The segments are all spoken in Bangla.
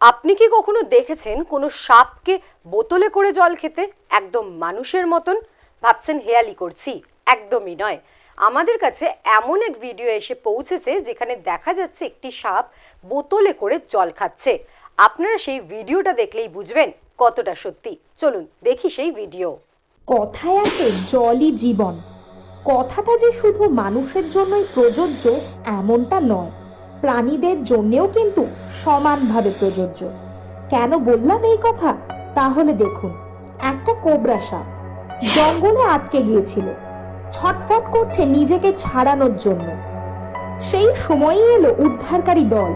আপনি কি কখনো দেখেছেন কোনো সাপকে বোতলে করে জল খেতে? একদম মানুষের মতন। ভাবছেন হেয়ালি করছি। একদমই নয়। আমাদের কাছে এমন এক ভিডিও এসে পৌঁছেছে যেখানে দেখা যাচ্ছে একটি সাপ বোতলে করে জল খাচ্ছে। আপনারা সেই ভিডিওটা দেখলেই বুঝবেন কতটা সত্যি। চলুন, দেখি সেই ভিডিও। কথায় আছে, জলই জীবন। কথাটা যে শুধু মানুষের জন্যই প্রযোজ্য, এমনটা নয়। প্রাণীদের জন্যেও কিন্তু সমানভাবে প্রযোজ্য। কেন বললাম এই কথা? তাহলে দেখুন, একটা কোবরা সাপ জঙ্গলে আটকে গিয়েছিল, ছটফট করছে নিজেকে ছাড়ানোর জন্য। সেই সময়ই এলো উদ্ধারকারী দল।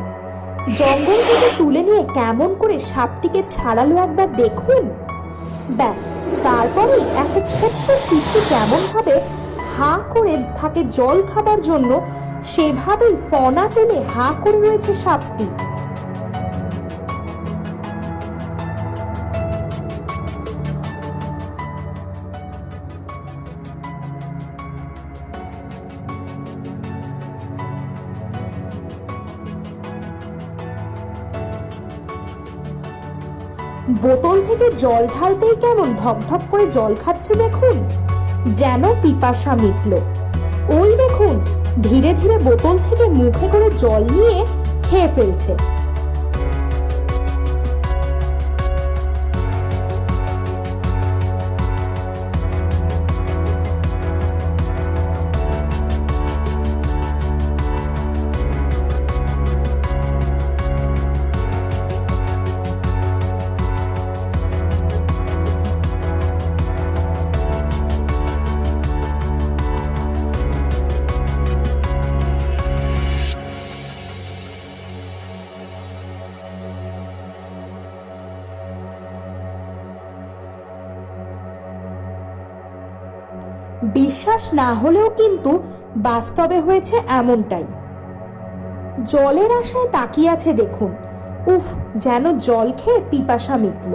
জঙ্গল থেকে তুলে নিয়ে কেমন করে সাপটিকে ছাড়ালো একবার দেখুন। ব্যাস, তারপরেই একটা ছোট্ট শিশু যেমন ভাবে হা করে থাকে জল খাবার জন্য সেভাবেই ফনা তুলে হা করে রয়েছে সাপটি। বোতল থেকে জল ঢালতেই কেমন ঢকঢক করে জল খাচ্ছে দেখুন যেন পিপাসা মিটল। ওই দেখুন ধীরে ধীরে বোতল থেকে মুখে করে জল নিয়ে খেয়ে ফেলছে। বিশ্বাস না হলেও কিন্তু বাস্তবে হয়েছে এমনটাই। জলের আশায় তাকিয়ে আছে দেখুন। উফ, যেন জল খেয়ে পিপাসা মিটল।